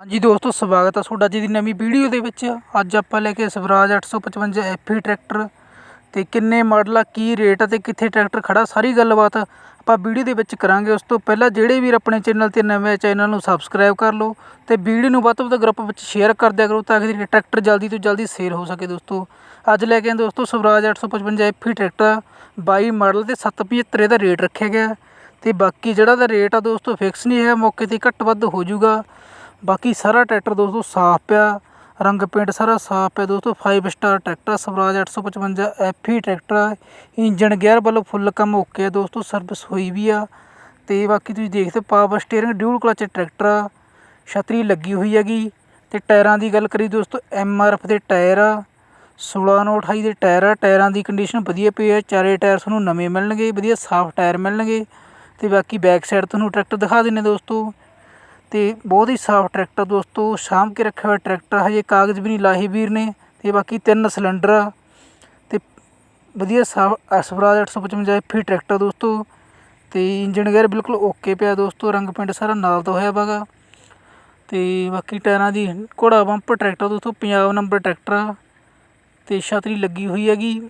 ਹਾਂਜੀ ਦੋਸਤੋ, ਸਵਾਗਤ ਹੈ ਤੁਹਾਡਾ ਜੀ ਦੀ ਨਵੀਂ ਵੀਡੀਓ ਦੇ ਵਿੱਚ। ਅੱਜ ਆਪਾਂ ਲੈ ਕੇ ਸਵਰਾਜ 855 ਐਫੀ ਟਰੈਕਟਰ ਤੇ ਕਿੰਨੇ ਮਾਡਲ ਆ, ਕੀ ਰੇਟ ਆ ਤੇ ਕਿੱਥੇ ਟਰੈਕਟਰ ਖੜਾ, ਸਾਰੀ ਗੱਲਬਾਤ ਆਪਾਂ ਵੀਡੀਓ ਦੇ ਵਿੱਚ ਕਰਾਂਗੇ। ਉਸ ਤੋਂ ਪਹਿਲਾਂ ਜਿਹੜੇ ਵੀਰ ਆਪਣੇ ਚੈਨਲ ਤੇ ਨਵੇਂ ਚੈਨਲ ਨੂੰ ਸਬਸਕ੍ਰਾਈਬ ਕਰ ਲਓ ਤੇ ਵੀਡੀਓ ਨੂੰ ਵੱਧ ਤੋਂ ਵੱਧ ਗਰੁੱਪ ਵਿੱਚ ਸ਼ੇਅਰ ਕਰ ਦਿਆ ਕਰੋ ਤਾਂ ਕਿ ਟਰੈਕਟਰ ਜਲਦੀ ਤੋਂ ਜਲਦੀ ਸੇਲ ਹੋ ਸਕੇ ਦੋਸਤੋ। ਅੱਜ ਲੈ ਕੇ ਆਏ ਦੋਸਤੋ ਸਵਰਾਜ 855 ਐਫੀ ਟਰੈਕਟਰ 22 ਮਾਡਲ ਤੇ 775 ਦਾ ਰੇਟ ਰੱਖਿਆ ਗਿਆ। ਤੇ ਬਾਕੀ ਜਿਹੜਾ ਦਾ ਰੇਟ ਆ ਦੋਸਤੋ ਫਿਕਸ ਨਹੀਂ ਹੈ ਮੌਕੇ ਤੇ ਘੱਟ ਵੱਧ ਹੋ ਜਾਊਗਾ। ਬਾਕੀ ਸਾਰਾ ਟਰੈਕਟਰ ਦੋਸਤੋ ਸਾਫ਼ ਪਿਆ, ਰੰਗ ਪੇਂਟ ਸਾਰਾ ਸਾਫ਼ ਪਿਆ ਦੋਸਤੋ five star tractor Swaraj 855 FE tractor engine gear ਵੱਲੋਂ ਫੁੱਲ ਕੰਮ ਓਕੇ ਆ ਦੋਸਤੋ ਸਰਵਿਸ ਹੋਈ ਵੀ ਆ। ਤੇ ਬਾਕੀ ਤੁਸੀਂ ਦੇਖਦੇ power steering dual clutch tractor ਆ, ਛਤਰੀ ਲੱਗੀ ਹੋਈ ਹੈਗੀ। ਤੇ ਟਾਇਰਾਂ ਦੀ ਗੱਲ ਕਰੀ ਦੋਸਤੋ ਐਮ ਆਰ ਐਫ ਦੇ ਟਾਇਰ ਆ 16 ਨੌ 28 ਦੇ ਟਾਇਰ ਆ, ਟਾਇਰਾਂ ਦੀ ਕੰਡੀਸ਼ਨ ਵਧੀਆ ਪਈ ਹੈ ਚਾਰੇ ਟਾਇਰ ਤੁਹਾਨੂੰ ਨਵੇਂ ਮਿਲਣਗੇ, ਵਧੀਆ ਸਾਫ਼ ਟਾਇਰ ਮਿਲਣਗੇ। ਤੇ ਬਾਕੀ ਬੈਕ ਸਾਈਡ ਤੁਹਾਨੂੰ ਟਰੈਕਟਰ ਦਿਖਾ ਦਿੰਨੇ ਦੋਸਤੋ। ਅਤੇ ਬਹੁਤ ਹੀ ਸਾਫ਼ ਟਰੈਕਟਰ ਦੋਸਤੋ, ਸਾਂਭ ਕੇ ਰੱਖਿਆ ਹੋਇਆ ਟਰੈਕਟਰ ਹਜੇ ਕਾਗਜ਼ ਵੀ ਨਹੀਂ ਲਾਹੇ ਵੀਰ ਨੇ ਅਤੇ ਬਾਕੀ ਤਿੰਨ ਸਿਲੰਡਰ ਆ। ਅਤੇ ਵਧੀਆ ਸਾਫ਼ ਐਸਵਰਾਜ 855 ਐਫੀ ਟਰੈਕਟਰ ਦੋਸਤੋ। ਅਤੇ ਇੰਜਨ ਗੇਅਰ ਬਿਲਕੁਲ ਓਕੇ ਪਿਆ ਦੋਸਤੋ, ਰੰਗ ਪਿੰਡ ਸਾਰਾ ਨਾਲ ਦਾ ਹੋਇਆ ਵਾਗਾ ਤੇ ਬਾਕੀ ਟਾਇਰਾਂ ਦੀ ਘੋੜਾ ਬੰਪ ਟਰੈਕਟਰ ਦੋਸਤੋ ਪੰਜਾਬ ਨੰਬਰ ਟਰੈਕਟਰ ਆ। ਤੇ ਛਤਰੀ ਲੱਗੀ ਹੋਈ ਹੈਗੀ।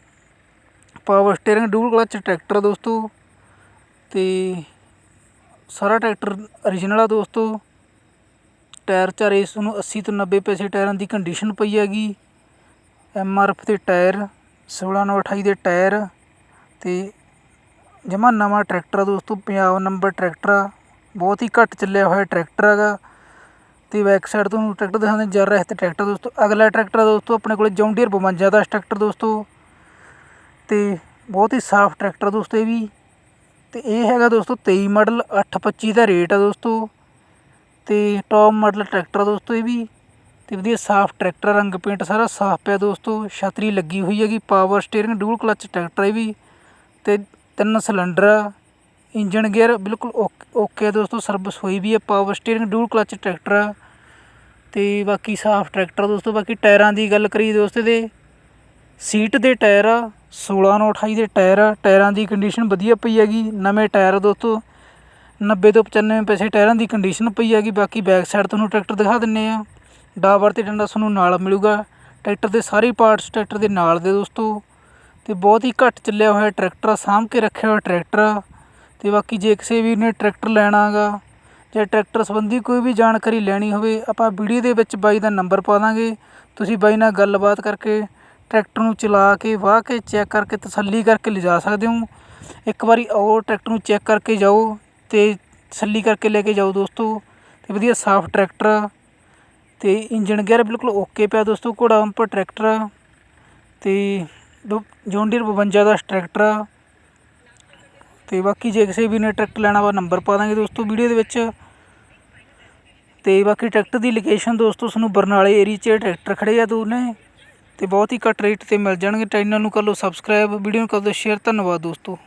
Power steering dual clutch tractor ਦੋਸਤੋ। ਤੇ ਸਾਰਾ ਟਰੈਕਟਰ origignal ਆ ਦੋਸਤੋ। ਟਾਇਰ ਚਾਰੇ ਇਸ ਨੂੰ 80 ਤੋਂ 90 ਪੈਸੇ ਟਾਇਰਾਂ ਦੀ ਕੰਡੀਸ਼ਨ ਪਈ ਹੈਗੀ। ਐਮ ਆਰ ਐਫ ਦੇ ਟਾਇਰ 16 ਨੌ 28 ਦੇ ਟਾਇਰ ਤੇ ਜਮਾ ਨਵਾਂ ਟਰੈਕਟਰ ਆ ਦੋਸਤੋ, ਪੰਜਾਬ ਨੰਬਰ ਟਰੈਕਟਰ ਆ। ਬਹੁਤ ਹੀ ਘੱਟ ਚੱਲਿਆ ਹੋਇਆ ਟਰੈਕਟਰ ਹੈਗਾ ਤੇ ਬੈਕ ਸਾਈਡ ਤੋਂ ਟਰੈਕਟਰ ਦਿਖਾਉਂਦੇ ਜਰ ਰਹਿਤ ਟਰੈਕਟਰ ਦੋਸਤੋ, ਅਗਲਾ ਟਰੈਕਟਰ ਦੋਸਤੋ, ਆਪਣੇ ਕੋਲੇ ਜੌਂਡੀਅਰ 52 ਦਾ ਟਰੈਕਟਰ ਦੋਸਤੋ ਤੇ ਬਹੁਤ ਹੀ ਸਾਫ਼ ਟਰੈਕਟਰ ਦੋਸਤੋ ਇਹ ਵੀ ਤੇ ਇਹ ਹੈਗਾ ਦੋਸਤੋ 23 ਮਾਡਲ 825 ਦਾ ਰੇਟ ਆ ਦੋਸਤੋ। ਤੇ ਟੌਪ ਮਾਡਲ ਟਰੈਕਟਰ ਆ ਦੋਸਤੋ ਇਹ ਵੀ ਤੇ ਵਧੀਆ ਸਾਫ਼ ਟਰੈਕਟਰ ਰੰਗ ਪੇਂਟ ਸਾਰਾ ਸਾਫ਼ ਪਿਆ ਦੋਸਤੋ, ਛਤਰੀ ਲੱਗੀ ਹੋਈ ਹੈਗੀ power steering dual clutch tractor ਇਹ ਵੀ ਤੇ ਤਿੰਨ ਸਿਲੰਡਰ ਆ ਇੰਜਨ ਗੇਅਰ ਬਿਲਕੁਲ ਓਕੇ ਆ ਦੋਸਤੋ ਸਰਵਿਸ ਹੋਈ ਵੀ ਹੈ power steering dual clutch tractor ਆ ਤੇ ਬਾਕੀ ਸਾਫ਼ ਟਰੈਕਟਰ ਦੋਸਤੋ, ਬਾਕੀ ਟਾਇਰਾਂ ਦੀ ਗੱਲ ਕਰੀ ਦੋਸਤੋ ਦੇ ਸੀਟ ਦੇ ਟਾਇਰ ਆ 16 ਨੌ 28 ਦੇ ਟਾਇਰ ਆ, ਟਾਇਰਾਂ ਦੀ ਕੰਡੀਸ਼ਨ ਵਧੀਆ ਪਈ ਹੈਗੀ, ਨਵੇਂ ਟਾਇਰ ਦੋਸਤੋ 90 ਤੋਂ 95 ਪੈਸੇ ਟਾਇਰਾਂ ਦੀ ਕੰਡੀਸ਼ਨ ਪਈ ਹੈਗੀ, ਬਾਕੀ ਬੈਕ ਸਾਈਡ ਤੁਹਾਨੂੰ ਟਰੈਕਟਰ ਦਿਖਾ ਦਿੰਨੇ ਆ। ਡਾਬਰ ਤੇ ਡੰਡਾ ਤੁਹਾਨੂੰ ਨਾਲ ਮਿਲੂਗਾ। ਟਰੈਕਟਰ ਦੇ ਸਾਰੇ ਪਾਰਟਸ ਟਰੈਕਟਰ ਦੇ ਨਾਲ ਦੇ ਦੋਸਤੋ। ਤੇ ਬਹੁਤ ਹੀ ਘੱਟ ਚੱਲਿਆ ਹੋਇਆ ਟਰੈਕਟਰ ਸਾਂਭ ਕੇ ਰੱਖਿਆ ਹੋਇਆ ਟਰੈਕਟਰ ਆ। ਤੇ ਬਾਕੀ ਜੇ ਕਿਸੇ ਵੀਰ ਨੇ ਟਰੈਕਟਰ ਲੈਣਾਗਾ ਜਾਂ ਟਰੈਕਟਰ ਸੰਬੰਧੀ ਕੋਈ ਵੀ ਜਾਣਕਾਰੀ ਲੈਣੀ ਹੋਵੇ, ਆਪਾਂ ਵੀਡੀਓ ਦੇ ਵਿੱਚ ਬਾਈ ਦਾ ਨੰਬਰ ਪਾ ਦਾਂਗੇ। ਤੁਸੀਂ ਬਾਈ ਨਾਲ ਗੱਲਬਾਤ ਕਰਕੇ ਟਰੈਕਟਰ ਨੂੰ ਚਲਾ ਕੇ, ਵਾਹ ਕੇ ਚੈੱਕ ਕਰਕੇ, ਤਸੱਲੀ ਕਰਕੇ ਲਿਜਾ ਸਕਦੇ ਹੋ। ਇੱਕ ਵਾਰੀ ਆਓ ਟਰੈਕਟਰ ਨੂੰ ਚੈੱਕ ਕਰਕੇ ਜਾਓ। ਅਤੇ ਤਸੱਲੀ ਕਰਕੇ ਲੈ ਕੇ ਜਾਓ ਦੋਸਤੋ। ਅਤੇ ਵਧੀਆ ਸਾਫ਼ ਟਰੈਕਟਰ। ਆ ਅਤੇ ਇੰਜਣ ਗੇਅਰ ਬਿਲਕੁਲ ਓਕੇ ਪਿਆ ਦੋਸਤੋ, ਘੋੜਾ ਅੰਪਰ ਟਰੈਕਟਰ। ਆ ਅਤੇ ਤੇ ਜੌਂਡੀਅਰ 52 ਦਾ ਟਰੈਕਟਰ। ਆ ਅਤੇ ਬਾਕੀ ਜੇ ਕਿਸੇ ਵੀ ਨੇ ਟਰੈਕਟਰ ਲੈਣਾ ਵਾ ਨੰਬਰ ਪਾ ਦਾਂਗੇ ਦੋਸਤੋ ਵੀਡੀਓ ਦੇ ਵਿੱਚ। ਤੇ ਬਾਕੀ ਟਰੈਕਟਰ ਦੀ ਲੋਕੇਸ਼ਨ ਦੋਸਤੋ ਤੁਹਾਨੂੰ ਬਰਨਾਲੇ ਏਰੀਆ 'ਚ ਟਰੈਕਟਰ ਖੜੇ ਆ ਦੋਨੇ ਤੇ ਬਹੁਤ ਹੀ ਘੱਟ ਰੇਟ ਤੇ ਮਿਲ ਜਾਣਗੇ। ਚੈਨਲ ਨੂੰ ਕਰ ਲਓ ਸਬਸਕ੍ਰਾਈਬ ਵੀਡੀਓ ਨੂੰ ਕਰ ਦਿਓ ਸ਼ੇਅਰ ਧੰਨਵਾਦ ਦੋਸਤੋ।